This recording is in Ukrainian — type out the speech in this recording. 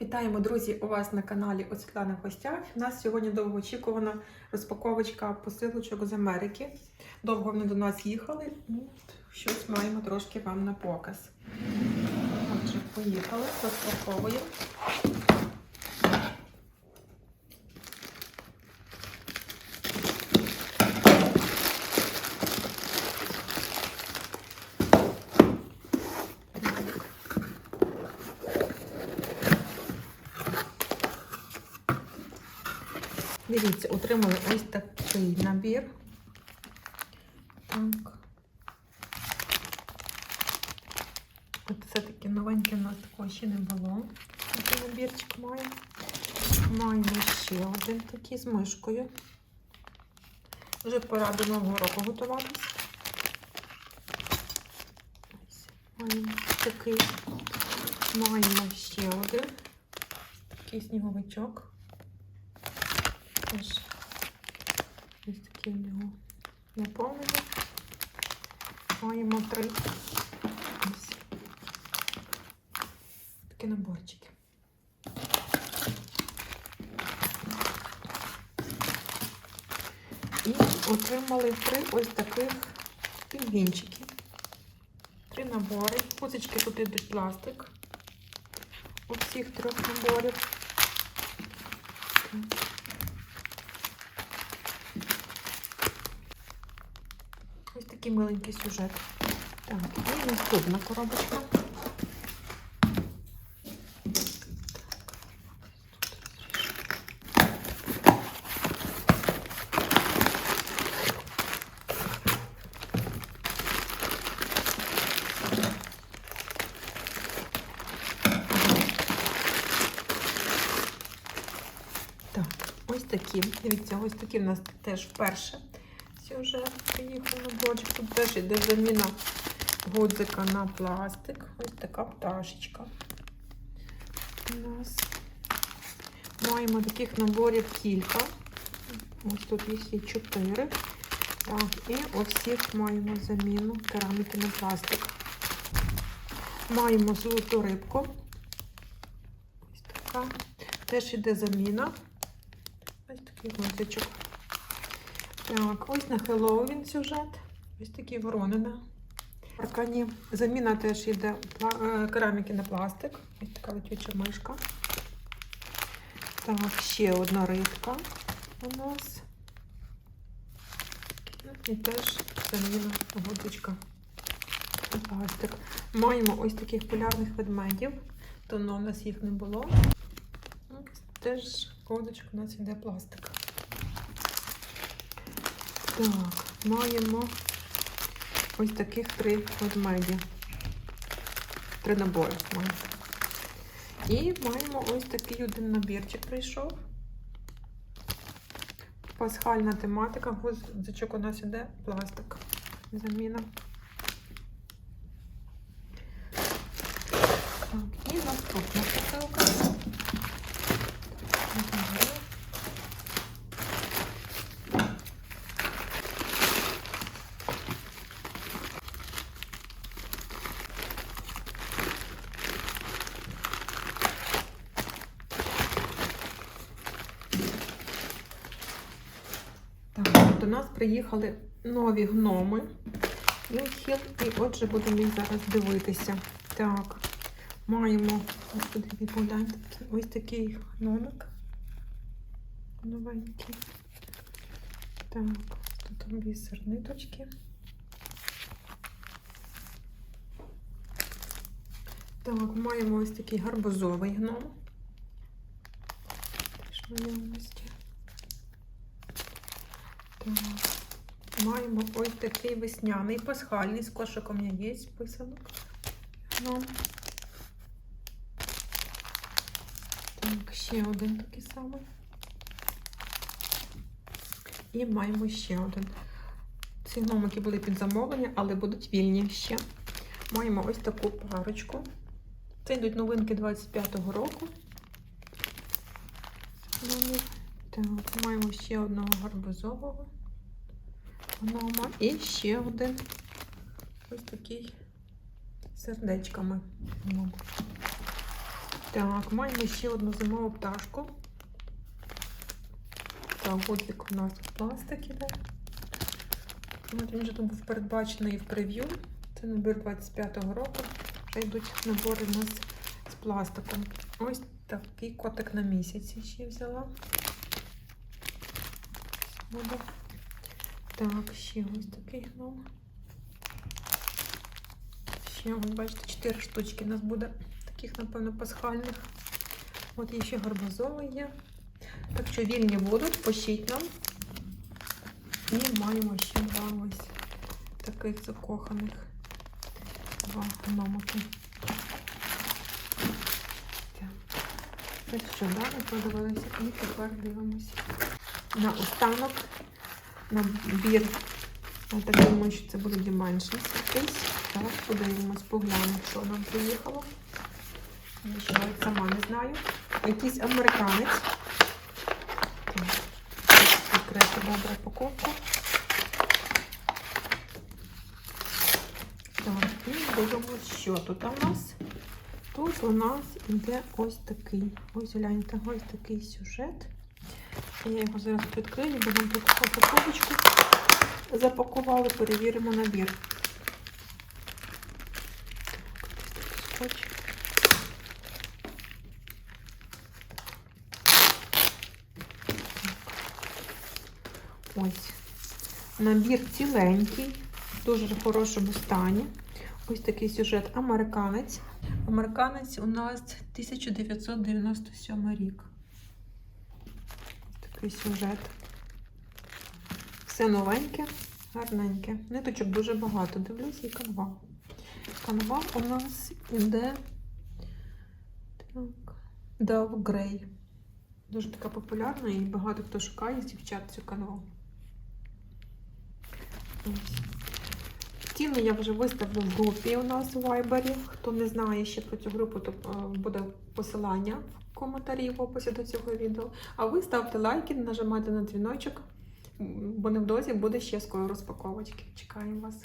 Вітаємо, друзі, у вас на каналі у Світлани в гостях. У нас сьогодні довгоочікувана розпаковочка посилочок з Америки. Довго вони до нас їхали. Ну, от Щось маємо трошки вам на показ. Отже, поїхали, розпаковуємо. Дивіться, отримали ось такий набір. Так. От це таке новеньке у нас такого ще не було. Такий набірчик має. Маємо ще один такий з мишкою. Вже пора до нового року готуватись. Ось, Маємо такий. Маємо ще один. Такий сніговичок. Теж ось такі в нього наповнення. Маємо три. Ось. Такі наборчики. І отримали три ось таких пінгвінчики. Три набори. Кусочки тут йдуть пластик. У всіх трьох наборів. Ось такий миленький сюжет. Так, і наступна коробочка. Так, ось такі. Дивіться, ось такі в нас теж вперше сюжет приїхав на бочку. Тут теж йде заміна гудзика на пластик. Ось така пташечка. У нас маємо таких наборів кілька. Ось тут їх є чотири. Так, і у всіх маємо заміну кераміки на пластик. Маємо золоту рибку. Ось така. Теж йде заміна. Ось такий гудзичок. Так, ось на Хеллоуін сюжет. Ось такі воронини. Аркані. Заміна теж йде е, кераміки на пластик. Ось така летюча мишка. Так, ще одна рибка у нас. І теж заміна гудочка на пластик. Маємо ось таких полярних ведмедів. Давно у нас їх не було. Теж гудочок у нас йде пластик. Так, маємо ось таких три ведмеді. Три набори маємо. І маємо ось такий один набірчик прийшов. Пасхальна тематика, гузичок у нас іде пластик. Заміна. Так, і наступна до нас приїхали нові гноми. Юхіл, і отже будемо їх зараз дивитися. Так, маємо ось погляньте, ось такий гномик. Новенький. Так, тут бісер ниточки. Так, маємо ось такий гарбузовий гном. Теж наявності. Так. Маємо ось такий весняний пасхальний з кошиком яєць писанок. Ну. Так, ще один такий самий. І маємо ще один. Ці гномики були під замовлення, але будуть вільні ще. Маємо ось таку парочку. Це йдуть новинки 25-го року. Так, маємо ще одного гарбузового гнома і ще один ось такий з сердечками гном. Так, маємо ще одну зимову пташку. Так, гудзик у нас в пластик іде. От він вже тут був передбачений в прев'ю. Це набір 25-го року. Вже йдуть набори у нас з пластиком. Ось такий котик на місяці ще взяла. Буде. Так, ще ось такий гном. Ще, ось, бачите, 4 штучки у нас буде таких, напевно, пасхальних. От є ще гарбузовий є. Так що вільні будуть, пишіть нам. І маємо ще два ось таких закоханих. Два гномики. Так що далі подивилися і тепер дивимося. На останок набір. Я так думаю, що це буде діменшність якийсь. Зараз подивимось, поглянемо, що нам приїхало. Я сама не знаю. Якийсь американець. Відкрити добре упаковку. Так, і дивимось, що тут у нас. Тут у нас іде ось такий. Ось гляньте, ось такий сюжет. Я його зараз відкрию, будемо тут упаковочку запакували, перевіримо набір. Скотч. Ось. Набір ціленький, в дуже хорошому стані. Ось такий сюжет американець. Американець у нас 1997 рік. Такий сюжет. Все новеньке, гарненьке. Ниточок дуже багато. Дивлюсь і канва. Канва у нас іде так, Dove Grey. Дуже така популярна і багато хто шукає дівчат цю канву. Ось. Ціни я вже виставлю в групі у нас у вайбері. Хто не знає ще про цю групу, то е, буде посилання в коментарі в описі до цього відео. А ви ставте лайки, нажимайте на дзвіночок, бо невдовзі буде ще скоро розпаковочки. Чекаємо вас.